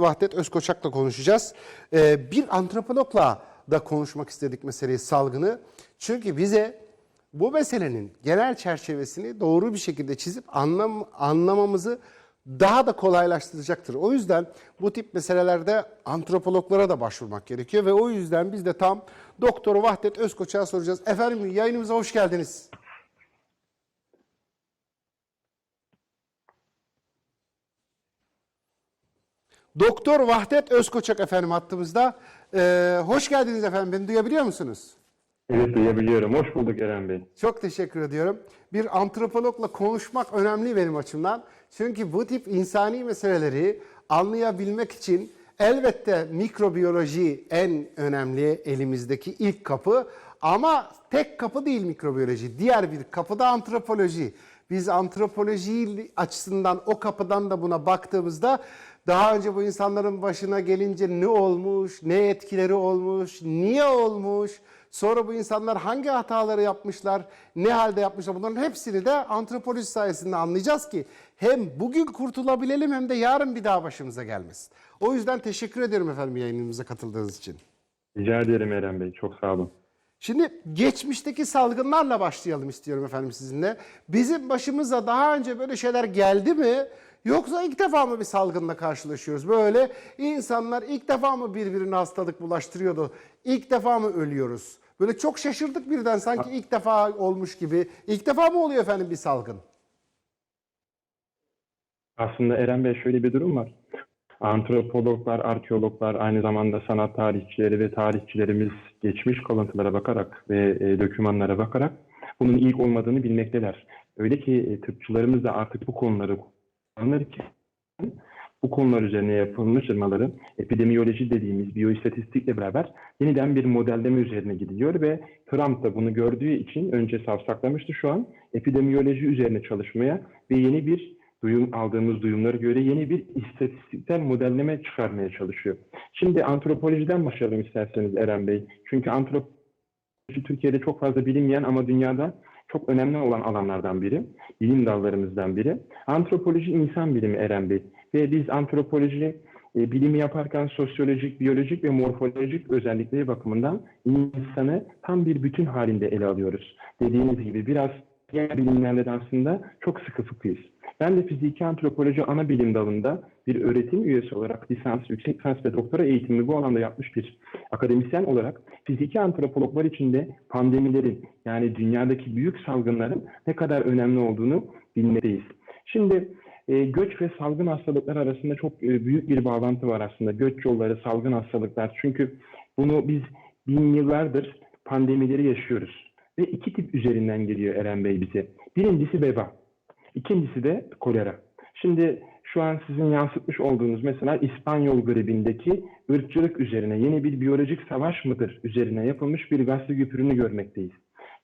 Vahdet Özkoçak'la konuşacağız. Ee, bir antropologla da konuşmak istedik meseleyi salgını. Çünkü bize bu meselenin genel çerçevesini doğru bir şekilde çizip anlam, anlamamızı daha da kolaylaştıracaktır. O yüzden bu tip meselelerde antropologlara da başvurmak gerekiyor ve o yüzden biz de tam Doktor Vahdet Özkoçak'a soracağız. Efendim yayınımıza hoş geldiniz. Doktor Vahdet Özkoçak efendim hattımızda. Ee, hoş geldiniz efendim. Beni duyabiliyor musunuz? Evet duyabiliyorum. Hoş bulduk Eren Bey. Çok teşekkür ediyorum. Bir antropologla konuşmak önemli benim açımdan. Çünkü bu tip insani meseleleri anlayabilmek için elbette mikrobiyoloji en önemli elimizdeki ilk kapı. Ama tek kapı değil mikrobiyoloji. Diğer bir kapı da antropoloji. Biz antropoloji açısından o kapıdan da buna baktığımızda daha önce bu insanların başına gelince ne olmuş, ne etkileri olmuş, niye olmuş, sonra bu insanlar hangi hataları yapmışlar, ne halde yapmışlar bunların hepsini de antropoloji sayesinde anlayacağız ki hem bugün kurtulabilelim hem de yarın bir daha başımıza gelmesin. O yüzden teşekkür ederim efendim yayınımıza katıldığınız için. Rica ederim Eren Bey. Çok sağ olun. Şimdi geçmişteki salgınlarla başlayalım istiyorum efendim sizinle. Bizim başımıza daha önce böyle şeyler geldi mi? Yoksa ilk defa mı bir salgınla karşılaşıyoruz? Böyle insanlar ilk defa mı birbirine hastalık bulaştırıyordu? İlk defa mı ölüyoruz? Böyle çok şaşırdık birden sanki ilk defa olmuş gibi. İlk defa mı oluyor efendim bir salgın? Aslında Eren Bey şöyle bir durum var. Antropologlar, arkeologlar, aynı zamanda sanat tarihçileri ve tarihçilerimiz geçmiş kalıntılara bakarak ve e, dokümanlara bakarak bunun ilk olmadığını bilmekteler. Öyle ki e, tıpçılarımız da artık bu konuları kullanırken bu konular üzerine yapılmış çalışmaları epidemiyoloji dediğimiz biyoistatistikle beraber yeniden bir modelleme üzerine gidiliyor ve Trump da bunu gördüğü için önce savsaklamıştı şu an epidemiyoloji üzerine çalışmaya ve yeni bir duyum aldığımız duyumlara göre yeni bir istatistiksel modelleme çıkarmaya çalışıyor. Şimdi antropolojiden başlayalım isterseniz Eren Bey. Çünkü antropoloji Türkiye'de çok fazla bilinmeyen ama dünyada çok önemli olan alanlardan biri, bilim dallarımızdan biri. Antropoloji insan bilimi Eren Bey. Ve biz antropoloji e, bilimi yaparken sosyolojik, biyolojik ve morfolojik özellikleri bakımından insanı tam bir bütün halinde ele alıyoruz. Dediğiniz gibi biraz diğer bilimlerle de aslında çok sıkı fıkıyız. Ben de fiziki antropoloji ana bilim dalında bir öğretim üyesi olarak lisans, yüksek lisans ve doktora eğitimi bu alanda yapmış bir akademisyen olarak fiziki antropologlar için de pandemilerin yani dünyadaki büyük salgınların ne kadar önemli olduğunu bilmekteyiz. Şimdi e, göç ve salgın hastalıklar arasında çok e, büyük bir bağlantı var aslında. Göç yolları, salgın hastalıklar. Çünkü bunu biz bin yıllardır pandemileri yaşıyoruz. Ve iki tip üzerinden geliyor Eren Bey bize. Birincisi veba. İkincisi de kolera. Şimdi şu an sizin yansıtmış olduğunuz mesela İspanyol gribindeki ırkçılık üzerine yeni bir biyolojik savaş mıdır üzerine yapılmış bir gazete güpürünü görmekteyiz.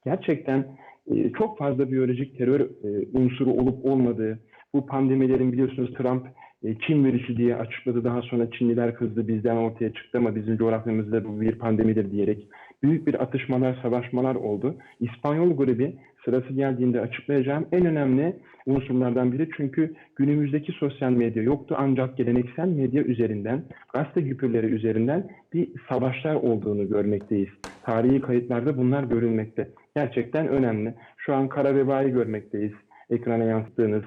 Gerçekten e, çok fazla biyolojik terör e, unsuru olup olmadığı, bu pandemilerin biliyorsunuz Trump e, Çin virüsü diye açıkladı. Daha sonra Çinliler kızdı bizden ortaya çıktı ama bizim coğrafyamızda bu bir pandemidir diyerek büyük bir atışmalar, savaşmalar oldu. İspanyol gribi sırası geldiğinde açıklayacağım en önemli unsurlardan biri. Çünkü günümüzdeki sosyal medya yoktu ancak geleneksel medya üzerinden, gazete güpürleri üzerinden bir savaşlar olduğunu görmekteyiz. Tarihi kayıtlarda bunlar görülmekte. Gerçekten önemli. Şu an kara vebayı görmekteyiz. Ekrana yansıttığınız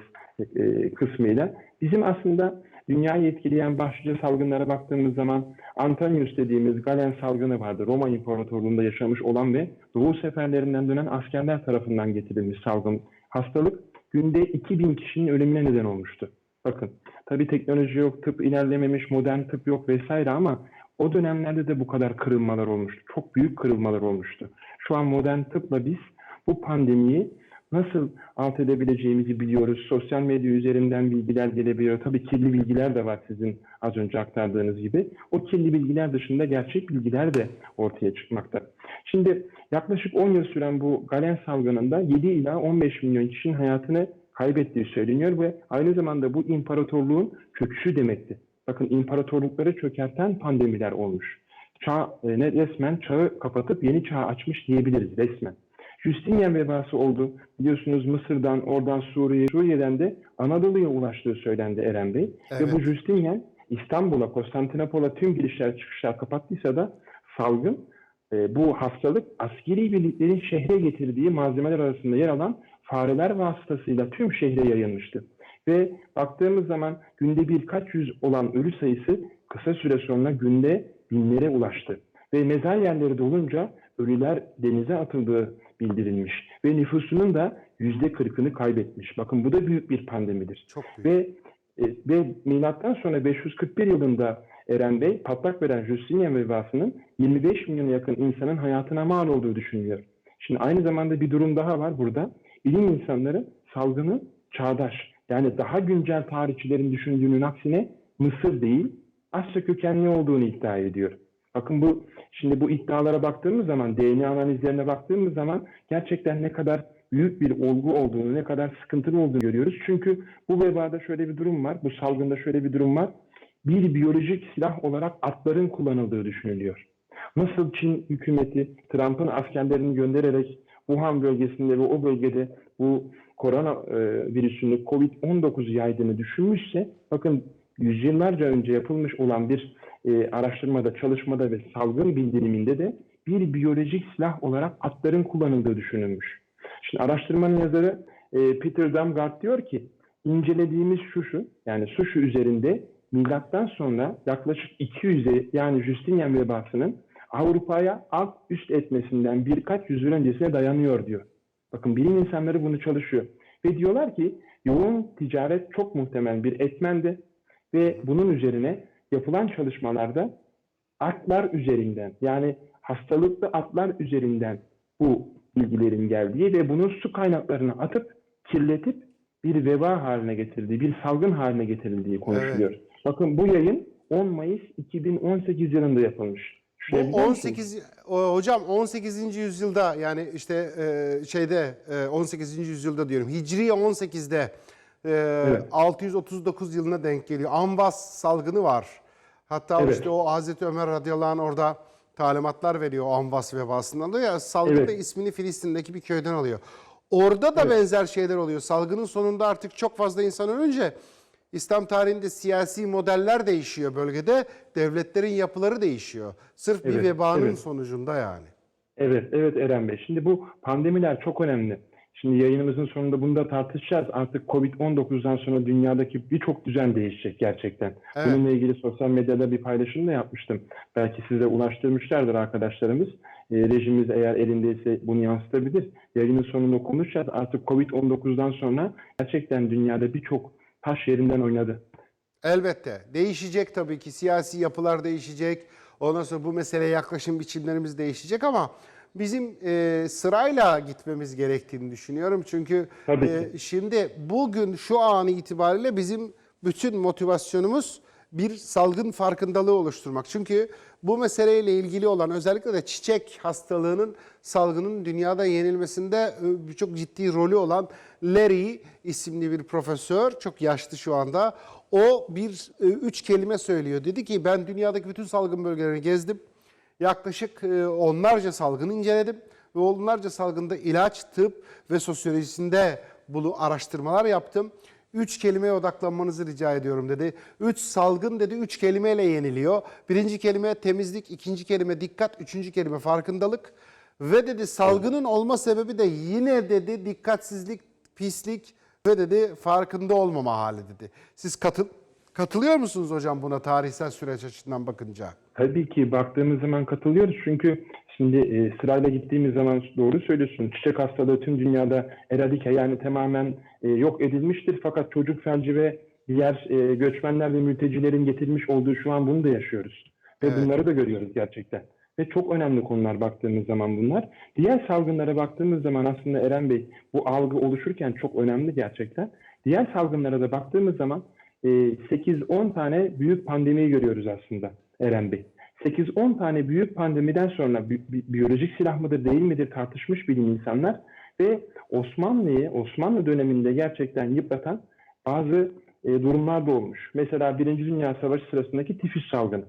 e, kısmıyla. Bizim aslında dünyayı etkileyen başlıca salgınlara baktığımız zaman Antonius dediğimiz Galen salgını vardı. Roma İmparatorluğu'nda yaşamış olan ve Doğu seferlerinden dönen askerler tarafından getirilmiş salgın. Hastalık günde 2000 kişinin ölümüne neden olmuştu. Bakın tabi teknoloji yok, tıp ilerlememiş, modern tıp yok vesaire ama o dönemlerde de bu kadar kırılmalar olmuştu. Çok büyük kırılmalar olmuştu. Şu an modern tıpla biz bu pandemiyi nasıl alt edebileceğimizi biliyoruz. Sosyal medya üzerinden bilgiler gelebiliyor. Tabii kirli bilgiler de var sizin az önce aktardığınız gibi. O kirli bilgiler dışında gerçek bilgiler de ortaya çıkmakta. Şimdi yaklaşık 10 yıl süren bu Galen salgınında 7 ila 15 milyon kişinin hayatını kaybettiği söyleniyor ve aynı zamanda bu imparatorluğun çöküşü demekti. Bakın imparatorlukları çökerten pandemiler olmuş. Çağ, e, resmen çağı kapatıp yeni çağ açmış diyebiliriz resmen. Justinian vebası oldu. Biliyorsunuz Mısır'dan, oradan Suriye, Suriye'den de Anadolu'ya ulaştığı söylendi Eren Bey. Evet. Ve bu Justinian İstanbul'a, Konstantinopol'a tüm girişler çıkışlar kapattıysa da salgın e, bu hastalık askeri birliklerin şehre getirdiği malzemeler arasında yer alan fareler vasıtasıyla tüm şehre yayılmıştı. Ve baktığımız zaman günde birkaç yüz olan ölü sayısı kısa süre sonra günde binlere ulaştı. Ve mezar yerleri dolunca ölüler denize atıldığı bildirilmiş. Ve nüfusunun da yüzde kırkını kaybetmiş. Bakın bu da büyük bir pandemidir. Çok büyük. Ve e, ve milattan sonra 541 yılında Eren Bey patlak veren Justinian vebasının 25 milyona yakın insanın hayatına mal olduğu düşünülüyor. Şimdi aynı zamanda bir durum daha var burada. Bilim insanları salgını çağdaş yani daha güncel tarihçilerin düşündüğünün aksine Mısır değil Asya kökenli olduğunu iddia ediyor. Bakın bu şimdi bu iddialara baktığımız zaman DNA analizlerine baktığımız zaman gerçekten ne kadar büyük bir olgu olduğunu, ne kadar sıkıntılı olduğunu görüyoruz. Çünkü bu vebada şöyle bir durum var, bu salgında şöyle bir durum var. Bir biyolojik silah olarak atların kullanıldığı düşünülüyor. Nasıl Çin hükümeti Trump'ın askerlerini göndererek Wuhan bölgesinde ve o bölgede bu korona e, virüsünü COVID-19 yaydığını düşünmüşse bakın yüzyıllarca önce yapılmış olan bir e, araştırmada, çalışmada ve salgın bildiriminde de bir biyolojik silah olarak atların kullanıldığı düşünülmüş. Şimdi araştırmanın yazarı e, Peter Damgard diyor ki incelediğimiz şu şu yani su şu üzerinde milattan sonra yaklaşık 200'e yani Justinian vebasının Avrupa'ya alt üst etmesinden birkaç yüzyıl öncesine dayanıyor diyor. Bakın bilim insanları bunu çalışıyor. Ve diyorlar ki yoğun ticaret çok muhtemel bir etmendi ve bunun üzerine yapılan çalışmalarda atlar üzerinden yani hastalıklı atlar üzerinden bu bilgilerin geldiği ve bunu su kaynaklarına atıp kirletip bir veba haline getirildiği, bir salgın haline getirildiği konuşuluyor. Bakın bu yayın 10 Mayıs 2018 yılında yapılmış. Bu Şuraya musunuz? 18 o- hocam 18. yüzyılda yani işte e, şeyde e, 18. yüzyılda diyorum. Hicri 18'de e, 639 yılına denk geliyor. Ambas salgını var. Hatta Evet. işte o Hazreti Ömer radıyallahu anh orada talimatlar veriyor Ambas vebasından da ya salgın Evet. da ismini Filistin'deki bir köyden alıyor. Orada da benzer şeyler oluyor. Salgının sonunda artık çok fazla insan ölünce İslam tarihinde siyasi modeller değişiyor bölgede. Devletlerin yapıları değişiyor. Sırf bir Evet, vebanın evet. sonucunda yani. Evet, evet Eren Bey. Şimdi bu pandemiler çok önemli. Şimdi yayınımızın sonunda bunu da tartışacağız. Artık Covid-19'dan sonra dünyadaki birçok düzen değişecek gerçekten. Evet. Bununla ilgili sosyal medyada bir paylaşım da yapmıştım. Belki size ulaştırmışlardır arkadaşlarımız. E, rejimiz eğer elindeyse bunu yansıtabilir. Yayının sonunda konuşacağız. Artık Covid-19'dan sonra gerçekten dünyada birçok taş yerinden oynadı. Elbette. Değişecek tabii ki. Siyasi yapılar değişecek. Ondan sonra bu meseleye yaklaşım biçimlerimiz değişecek ama bizim e, sırayla gitmemiz gerektiğini düşünüyorum. Çünkü e, şimdi bugün şu an itibariyle bizim bütün motivasyonumuz bir salgın farkındalığı oluşturmak. Çünkü bu meseleyle ilgili olan özellikle de çiçek hastalığının salgının dünyada yenilmesinde e, çok ciddi rolü olan Larry isimli bir profesör, çok yaşlı şu anda. O bir e, üç kelime söylüyor. Dedi ki ben dünyadaki bütün salgın bölgelerini gezdim. Yaklaşık e, onlarca salgını inceledim ve onlarca salgında ilaç, tıp ve sosyolojisinde bulu araştırmalar yaptım. Üç kelimeye odaklanmanızı rica ediyorum dedi. Üç salgın dedi üç kelimeyle yeniliyor. Birinci kelime temizlik, ikinci kelime dikkat, üçüncü kelime farkındalık. Ve dedi salgının olma sebebi de yine dedi dikkatsizlik, pislik ve dedi farkında olmama hali dedi. Siz katıl katılıyor musunuz hocam buna tarihsel süreç açısından bakınca? Tabii ki baktığımız zaman katılıyoruz çünkü şimdi e, sırayla gittiğimiz zaman doğru söylüyorsun. Çiçek hastalığı tüm dünyada eradike yani tamamen e, yok edilmiştir fakat çocuk felci ve diğer e, göçmenler ve mültecilerin getirmiş olduğu şu an bunu da yaşıyoruz. Ve Evet. bunları da görüyoruz gerçekten. Ve çok önemli konular baktığımız zaman bunlar. Diğer salgınlara baktığımız zaman aslında Eren Bey bu algı oluşurken çok önemli gerçekten. Diğer salgınlara da baktığımız zaman e, 8-10 tane büyük pandemiyi görüyoruz aslında Eren Bey. 8-10 tane büyük pandemiden sonra bi- bi- biyolojik silah mıdır değil midir tartışmış bilim insanlar ve Osmanlı'yı Osmanlı döneminde gerçekten yıpratan bazı e, durumlar da olmuş. Mesela Birinci Dünya Savaşı sırasındaki tifüs salgını.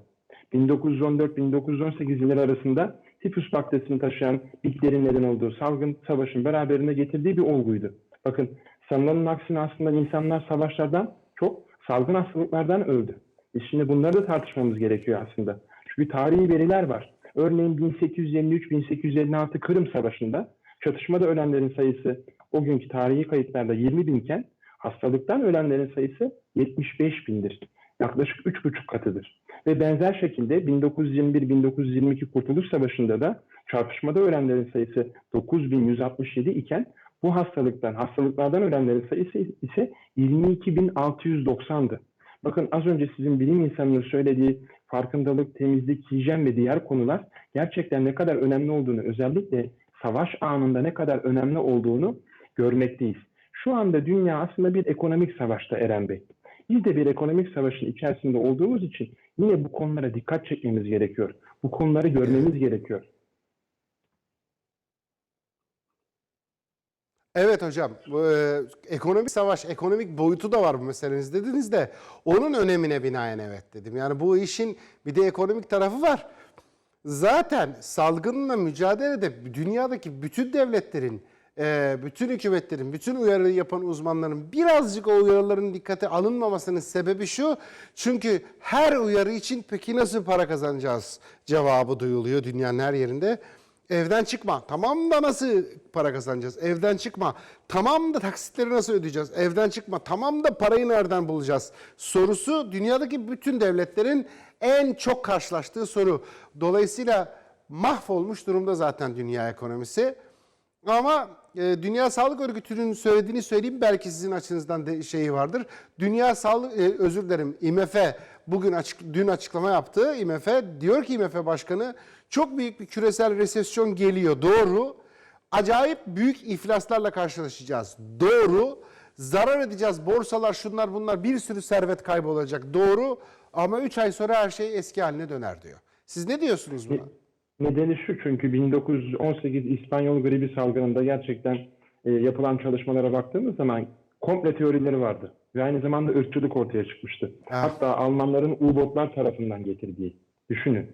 1914-1918 yılları arasında tifüs bakterisini taşıyan bitlerin neden olduğu salgın savaşın beraberinde getirdiği bir olguydu. Bakın sanılanın aksine aslında insanlar savaşlardan çok salgın hastalıklardan öldü. Biz şimdi bunları da tartışmamız gerekiyor aslında. Çünkü tarihi veriler var. Örneğin 1853-1856 Kırım Savaşı'nda çatışmada ölenlerin sayısı o günkü tarihi kayıtlarda 20 binken hastalıktan ölenlerin sayısı 75 bindir. Yaklaşık 3,5 katıdır. Ve benzer şekilde 1921-1922 Kurtuluş Savaşı'nda da çarpışmada ölenlerin sayısı 9167 iken bu hastalıktan, hastalıklardan ölenlerin sayısı ise 22.690'dı. Bakın az önce sizin bilim insanının söylediği farkındalık, temizlik, hijyen ve diğer konular gerçekten ne kadar önemli olduğunu, özellikle savaş anında ne kadar önemli olduğunu görmekteyiz. Şu anda dünya aslında bir ekonomik savaşta Eren Bey. Biz de bir ekonomik savaşın içerisinde olduğumuz için yine bu konulara dikkat çekmemiz gerekiyor. Bu konuları görmemiz gerekiyor. Evet hocam, bu, e, ekonomik savaş, ekonomik boyutu da var bu meseleniz dediniz de onun önemine binaen evet dedim. Yani bu işin bir de ekonomik tarafı var. Zaten salgınla mücadelede dünyadaki bütün devletlerin, e, bütün hükümetlerin, bütün uyarıyı yapan uzmanların birazcık o uyarıların dikkate alınmamasının sebebi şu. Çünkü her uyarı için peki nasıl para kazanacağız cevabı duyuluyor dünyanın her yerinde. Evden çıkma. Tamam da nasıl para kazanacağız? Evden çıkma. Tamam da taksitleri nasıl ödeyeceğiz? Evden çıkma. Tamam da parayı nereden bulacağız? Sorusu dünyadaki bütün devletlerin en çok karşılaştığı soru. Dolayısıyla mahvolmuş durumda zaten dünya ekonomisi. Ama e, Dünya Sağlık Örgütü'nün söylediğini söyleyeyim belki sizin açınızdan de şeyi vardır. Dünya Sağlık e, özür dilerim IMF bugün açık dün açıklama yaptı. IMF diyor ki IMF Başkanı çok büyük bir küresel resesyon geliyor. Doğru. Acayip büyük iflaslarla karşılaşacağız. Doğru. Zarar edeceğiz. Borsalar şunlar bunlar bir sürü servet kaybolacak. Doğru. Ama 3 ay sonra her şey eski haline döner diyor. Siz ne diyorsunuz buna? Nedeni şu çünkü 1918 İspanyol gribi salgınında gerçekten e, yapılan çalışmalara baktığımız zaman komple teorileri vardı. Ve aynı zamanda ırkçılık ortaya çıkmıştı. Hatta Almanların U-botlar tarafından getirdiği. Düşünün.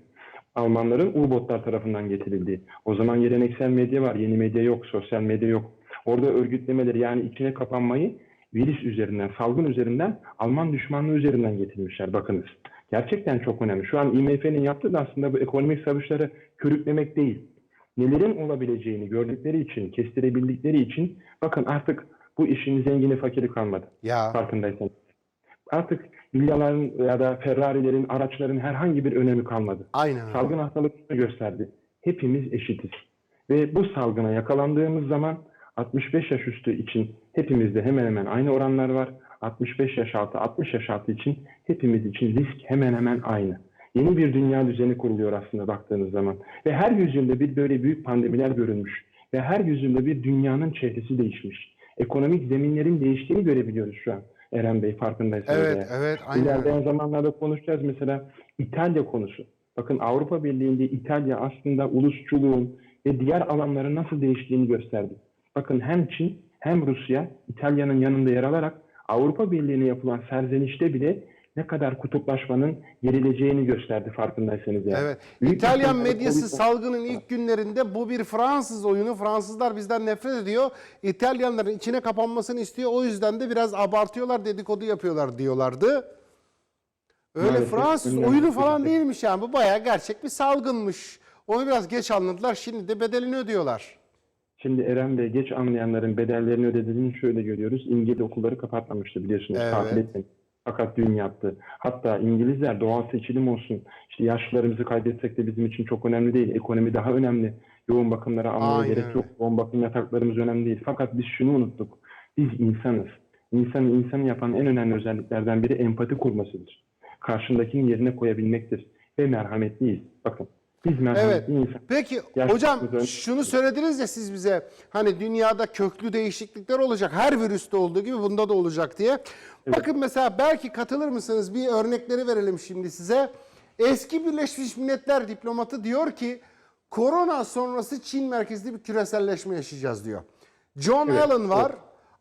Almanların U-botlar tarafından getirildiği. O zaman geleneksel medya var. Yeni medya yok. Sosyal medya yok. Orada örgütlemeleri yani içine kapanmayı virüs üzerinden, salgın üzerinden, Alman düşmanlığı üzerinden getirmişler. Bakınız. Gerçekten çok önemli. Şu an IMF'nin yaptığı da aslında bu ekonomik savaşları körüklemek değil. Nelerin olabileceğini gördükleri için, kestirebildikleri için bakın artık bu işin zengini fakiri kalmadı. Ya. Farkındaysanız. Artık villaların ya da Ferrari'lerin, araçların herhangi bir önemi kalmadı. Aynen. Salgın hastalıkını gösterdi. Hepimiz eşitiz. Ve bu salgına yakalandığımız zaman 65 yaş üstü için hepimizde hemen hemen aynı oranlar var. 65 yaş altı, 60 yaş altı için hepimiz için risk hemen hemen aynı. Yeni bir dünya düzeni kuruluyor aslında baktığınız zaman. Ve her yüzyılda bir böyle büyük pandemiler görülmüş. Ve her yüzyılda bir dünyanın çehresi değişmiş. Ekonomik zeminlerin değiştiğini görebiliyoruz şu an. Eren Bey farkındaysanız. Evet, eğer. evet, aynen İlerleyen zamanlarda konuşacağız mesela İtalya konusu. Bakın Avrupa Birliği'nde İtalya aslında ulusçuluğun ve diğer alanların nasıl değiştiğini gösterdi. Bakın hem Çin hem Rusya İtalya'nın yanında yer alarak Avrupa Birliği'ne yapılan serzenişte bile ne kadar kutuplaşmanın gerileceğini gösterdi farkındaysanız. Yani. Evet. Büyük İtalyan medyası Covid- salgının ilk günlerinde bu bir Fransız oyunu. Fransızlar bizden nefret ediyor. İtalyanların içine kapanmasını istiyor. O yüzden de biraz abartıyorlar, dedikodu yapıyorlar diyorlardı. Öyle Maalesef Fransız oyunu falan değilmiş yani. Bu bayağı gerçek bir salgınmış. Onu biraz geç anladılar. Şimdi de bedelini ödüyorlar. Şimdi Eren Bey geç anlayanların bedellerini ödediğini şöyle görüyoruz. İngiliz okulları kapatmamıştı biliyorsunuz. Evet. Tatil etmedi. Fakat dün yaptı. Hatta İngilizler doğal seçilim olsun. İşte yaşlılarımızı kaybetsek de bizim için çok önemli değil. Ekonomi daha önemli. Yoğun bakımlara almaya gerek yok. Yoğun bakım yataklarımız önemli değil. Fakat biz şunu unuttuk. Biz insanız. İnsanı insanı yapan en önemli özelliklerden biri empati kurmasıdır. Karşındakinin yerine koyabilmektir. Ve merhametliyiz. Bakın biz Evet. merhametli insan. Peki Yaşlı hocam şunu söylediniz ya siz bize hani dünyada köklü değişiklikler olacak. Her virüste olduğu gibi bunda da olacak diye. Bakın mesela belki katılır mısınız? Bir örnekleri verelim şimdi size. Eski Birleşmiş Milletler diplomatı diyor ki korona sonrası Çin merkezli bir küreselleşme yaşayacağız diyor. John Evet, Allen var.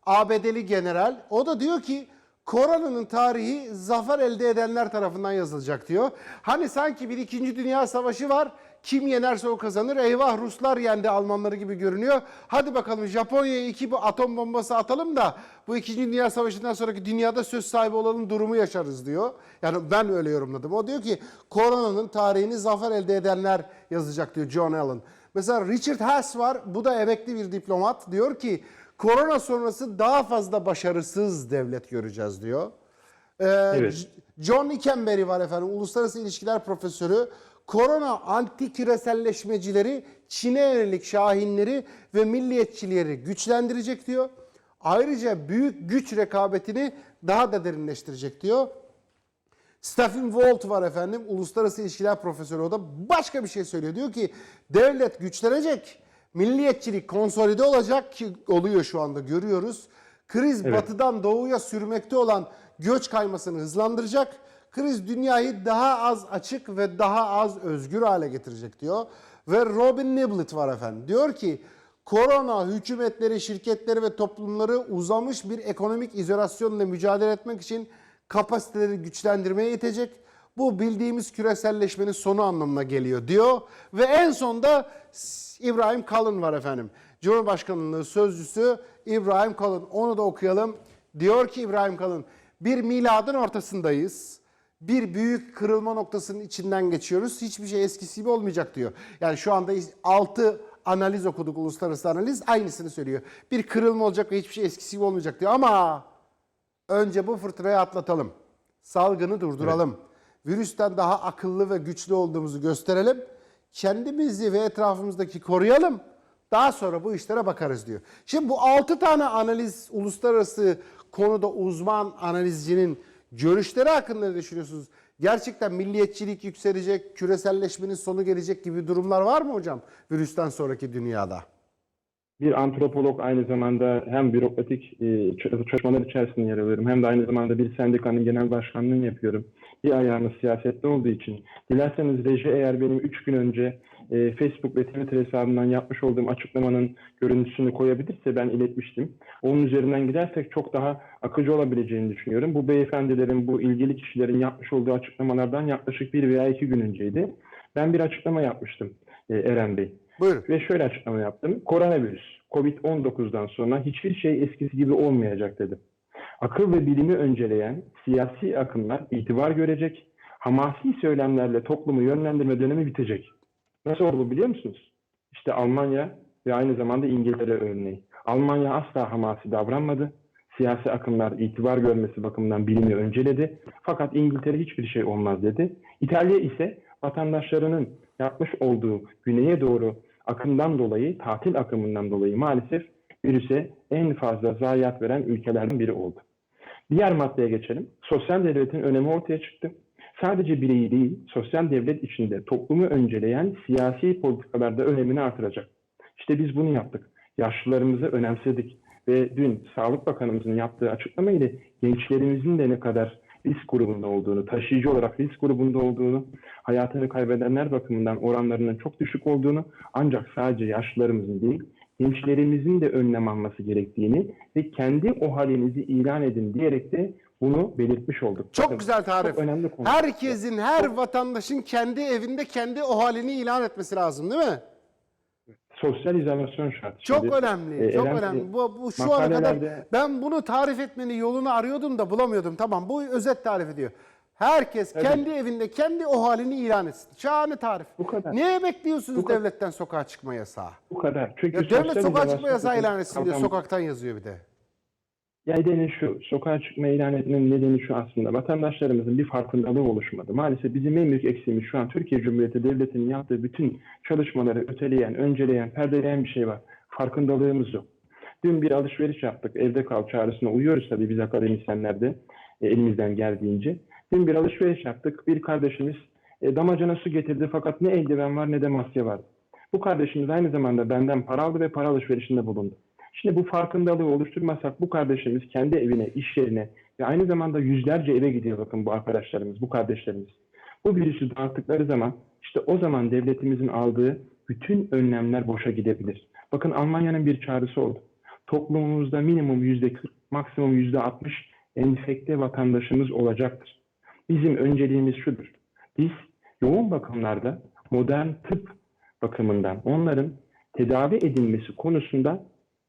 ABD'li general. O da diyor ki Koronanın tarihi zafer elde edenler tarafından yazılacak diyor. Hani sanki bir ikinci dünya savaşı var. Kim yenerse o kazanır. Eyvah Ruslar yendi Almanları gibi görünüyor. Hadi bakalım Japonya'ya iki bu atom bombası atalım da bu ikinci dünya savaşından sonraki dünyada söz sahibi olalım durumu yaşarız diyor. Yani ben öyle yorumladım. O diyor ki koronanın tarihini zafer elde edenler yazacak diyor John Allen. Mesela Richard Haas var. Bu da emekli bir diplomat. Diyor ki korona sonrası daha fazla başarısız devlet göreceğiz diyor. Ee, Evet. John Ikenberry var efendim. Uluslararası İlişkiler Profesörü. Korona anti küreselleşmecileri, Çin'e yönelik şahinleri ve milliyetçileri güçlendirecek diyor. Ayrıca büyük güç rekabetini daha da derinleştirecek diyor. Stephen Walt var efendim. Uluslararası İlişkiler Profesörü o da başka bir şey söylüyor. Diyor ki devlet güçlenecek. Milliyetçilik konsolide olacak ki oluyor şu anda görüyoruz. Kriz Evet. batıdan doğuya sürmekte olan göç kaymasını hızlandıracak. Kriz dünyayı daha az açık ve daha az özgür hale getirecek diyor. Ve Robin Niblet var efendim. Diyor ki korona hükümetleri, şirketleri ve toplumları uzamış bir ekonomik izolasyonla mücadele etmek için kapasiteleri güçlendirmeye itecek. Bu bildiğimiz küreselleşmenin sonu anlamına geliyor diyor. Ve en sonda İbrahim Kalın var efendim. Cumhurbaşkanlığı sözcüsü İbrahim Kalın. Onu da okuyalım. Diyor ki İbrahim Kalın, bir miladın ortasındayız. Bir büyük kırılma noktasının içinden geçiyoruz. Hiçbir şey eskisi gibi olmayacak diyor. Yani şu anda 6 analiz okuduk, uluslararası analiz aynısını söylüyor. Bir kırılma olacak ve hiçbir şey eskisi gibi olmayacak diyor. Ama Önce bu fırtınayı atlatalım. Salgını durduralım. Virüsten daha akıllı ve güçlü olduğumuzu gösterelim. Kendimizi ve etrafımızdaki koruyalım. Daha sonra bu işlere bakarız diyor. Şimdi bu 6 tane analiz uluslararası konuda uzman analizcinin görüşleri hakkında ne düşünüyorsunuz? Gerçekten milliyetçilik yükselecek, küreselleşmenin sonu gelecek gibi durumlar var mı hocam virüsten sonraki dünyada? Bir antropolog aynı zamanda hem bürokratik e, çalışmalar içerisinde yer alıyorum hem de aynı zamanda bir sendikanın genel başkanlığını yapıyorum. Bir ayağımız siyasette olduğu için. Dilerseniz reji eğer benim 3 gün önce e, Facebook ve Twitter hesabından yapmış olduğum açıklamanın görüntüsünü koyabilirse ben iletmiştim. Onun üzerinden gidersek çok daha akıcı olabileceğini düşünüyorum. Bu beyefendilerin, bu ilgili kişilerin yapmış olduğu açıklamalardan yaklaşık bir veya iki gün önceydi. Ben bir açıklama yapmıştım e, Eren Bey. Buyurun. Ve şöyle açıklama yaptım. Koronavirüs, Covid-19'dan sonra hiçbir şey eskisi gibi olmayacak dedim. Akıl ve bilimi önceleyen siyasi akımlar itibar görecek, hamasi söylemlerle toplumu yönlendirme dönemi bitecek. Nasıl oldu biliyor musunuz? İşte Almanya ve aynı zamanda İngiltere örneği. Almanya asla hamasi davranmadı. Siyasi akımlar itibar görmesi bakımından bilimi önceledi. Fakat İngiltere hiçbir şey olmaz dedi. İtalya ise vatandaşlarının yapmış olduğu güneye doğru akımdan dolayı, tatil akımından dolayı maalesef virüse en fazla zayiat veren ülkelerden biri oldu. Diğer maddeye geçelim. Sosyal devletin önemi ortaya çıktı. Sadece bireyi değil, sosyal devlet içinde toplumu önceleyen siyasi politikalarda önemini artıracak. İşte biz bunu yaptık. Yaşlılarımızı önemsedik ve dün Sağlık Bakanımızın yaptığı açıklama ile gençlerimizin de ne kadar risk grubunda olduğunu, taşıyıcı olarak risk grubunda olduğunu, hayatını kaybedenler bakımından oranlarının çok düşük olduğunu ancak sadece yaşlılarımızın değil, gençlerimizin de önlem alması gerektiğini ve kendi o halinizi ilan edin diyerek de bunu belirtmiş olduk. Çok Bakın, güzel tarif. Çok önemli konu. Herkesin, her vatandaşın kendi evinde kendi o halini ilan etmesi lazım değil mi? Sosyal izolasyon şart. Çok Şimdi, önemli, e, çok önemli. Bu, bu şu ana kadar ben bunu tarif etmenin yolunu arıyordum da bulamıyordum. Tamam bu özet tarif ediyor. Herkes kendi evinde kendi o halini ilan etsin. Şahane tarif. Bu kadar. Niye bekliyorsunuz Bu kadar. devletten sokağa çıkma yasağı? Bu kadar. Çünkü Ya devlet sokağa çıkma yasağı ilan etsin kavramı- Sokaktan yazıyor bir de. Ya nedeni şu, sokağa çıkma ilan etmenin nedeni şu aslında. Vatandaşlarımızın bir farkındalığı oluşmadı. Maalesef bizim en büyük eksiğimiz şu an Türkiye Cumhuriyeti Devleti'nin yaptığı bütün çalışmaları öteleyen, önceleyen, perdeleyen bir şey var. Farkındalığımız yok. Dün bir alışveriş yaptık. Evde kal çağrısına uyuyoruz tabii biz akademisyenler de e, elimizden geldiğince. Dün bir alışveriş yaptık. Bir kardeşimiz e, damacana su getirdi fakat ne eldiven var ne de maske var. Bu kardeşimiz aynı zamanda benden para aldı ve para alışverişinde bulundu. Şimdi bu farkındalığı oluşturmasak bu kardeşimiz kendi evine, iş yerine ve aynı zamanda yüzlerce eve gidiyor bakın bu arkadaşlarımız, bu kardeşlerimiz. Bu virüsü dağıttıkları zaman işte o zaman devletimizin aldığı bütün önlemler boşa gidebilir. Bakın Almanya'nın bir çağrısı oldu. Toplumumuzda minimum yüzde 40, maksimum yüzde 60 enfekte vatandaşımız olacaktır. Bizim önceliğimiz şudur. Biz yoğun bakımlarda modern tıp bakımından onların tedavi edilmesi konusunda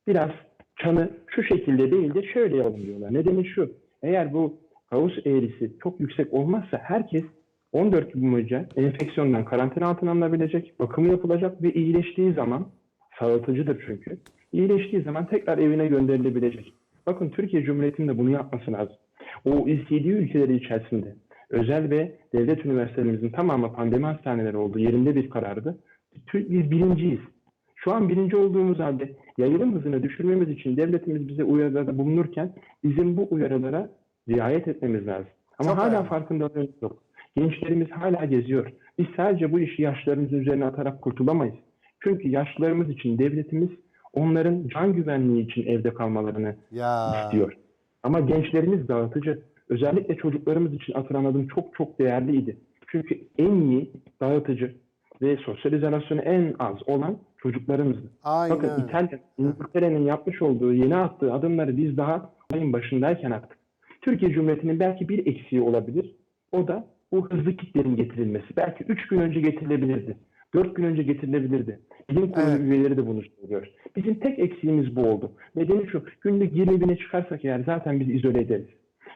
biraz çanı şu şekilde değil de şöyle yapalım diyorlar. Nedeni şu. Eğer bu Gauss eğrisi çok yüksek olmazsa herkes 14 gün boyunca enfeksiyondan karantina altına alınabilecek, bakımı yapılacak ve iyileştiği zaman sağaltıcıdır çünkü. İyileştiği zaman tekrar evine gönderilebilecek. Bakın Türkiye Cumhuriyeti'nin de bunu yapması lazım. O OECD ülkeleri içerisinde özel ve devlet üniversitelerimizin tamamı pandemi hastaneleri olduğu yerinde bir karardı. Biz birinciyiz. Şu an birinci olduğumuz halde yayılım hızını düşürmemiz için devletimiz bize uyarılarda bulunurken bizim bu uyarılara riayet etmemiz lazım. Ama Çok hala önemli. farkındalığımız yok. Gençlerimiz hala geziyor. Biz sadece bu işi yaşlarımızın üzerine atarak kurtulamayız. Çünkü yaşlılarımız için devletimiz onların can güvenliği için evde kalmalarını Ya. istiyor. Ama gençlerimiz dağıtıcı. Özellikle çocuklarımız için atılan adım çok çok değerliydi. Çünkü en iyi dağıtıcı ve sosyal izolasyonu en az olan çocuklarımızdı. Aynen. Bakın İtalya, İngiltere'nin yapmış olduğu yeni attığı adımları biz daha ayın başındayken attık. Türkiye Cumhuriyeti'nin belki bir eksiği olabilir. O da bu hızlı kitlerin getirilmesi. Belki 3 gün önce getirilebilirdi. 4 gün önce getirilebilirdi. Bilim kurulu Evet. üyeleri de bunu söylüyor. Bizim tek eksiğimiz bu oldu. Nedeni şu, günlük 20 bine çıkarsak eğer zaten biz izole ederiz.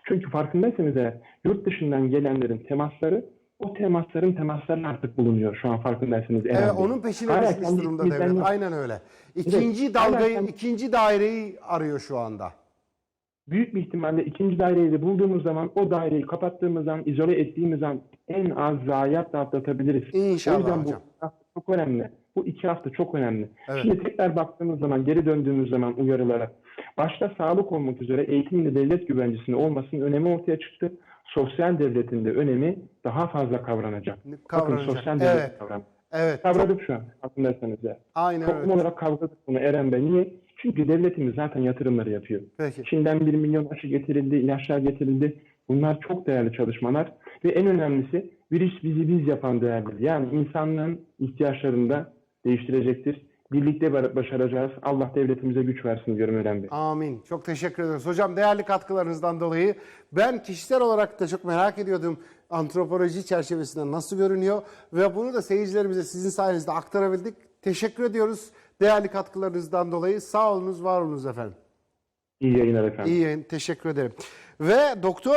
Çünkü farkındaysanız eğer yurt dışından gelenlerin temasları o temasların temaslarına artık bulunuyor şu an farkındaysanız. Evet, Bey. onun peşine Hala düşmüş durumda devlet. yok. Aynen öyle. İkinci Evet, dalgayı, hala- ikinci daireyi arıyor şu anda. büyük bir ihtimalle ikinci daireyi de bulduğumuz zaman o daireyi kapattığımız an, izole ettiğimiz an en az zayiat da atlatabiliriz. İnşallah o yüzden hocam. bu çok önemli. Bu iki hafta çok önemli. Evet. Şimdi tekrar baktığımız zaman, geri döndüğümüz zaman uyarılara, başta sağlık olmak üzere eğitimle devlet güvencesinin olmasının önemi ortaya çıktı. Sosyal devletin de önemi daha fazla kavranacak. Kavranacak. Bakın sosyal devlet Evet. kavramı. Evet. çok- Kavradık şu an farkındaysanız ya. aynen Toplum öyle. olarak kavradık bunu Eren Bey. Niye? Çünkü devletimiz zaten yatırımları yapıyor. Peki. Çin'den 1 milyon aşı getirildi, ilaçlar getirildi. Bunlar çok değerli çalışmalar. Ve en önemlisi virüs bizi biz yapan değerler. Yani insanlığın ihtiyaçlarını da değiştirecektir. Birlikte ba- başaracağız. Allah devletimize güç versin diyorum Eren Bey. Amin. Çok teşekkür ederiz. Hocam değerli katkılarınızdan dolayı ben kişisel olarak da çok merak ediyordum antropoloji çerçevesinde nasıl görünüyor ve bunu da seyircilerimize sizin sayenizde aktarabildik. Teşekkür ediyoruz değerli katkılarınızdan dolayı. Sağ olunuz, var olunuz efendim. İyi yayınlar efendim. İyi yayın. Teşekkür ederim. Ve doktor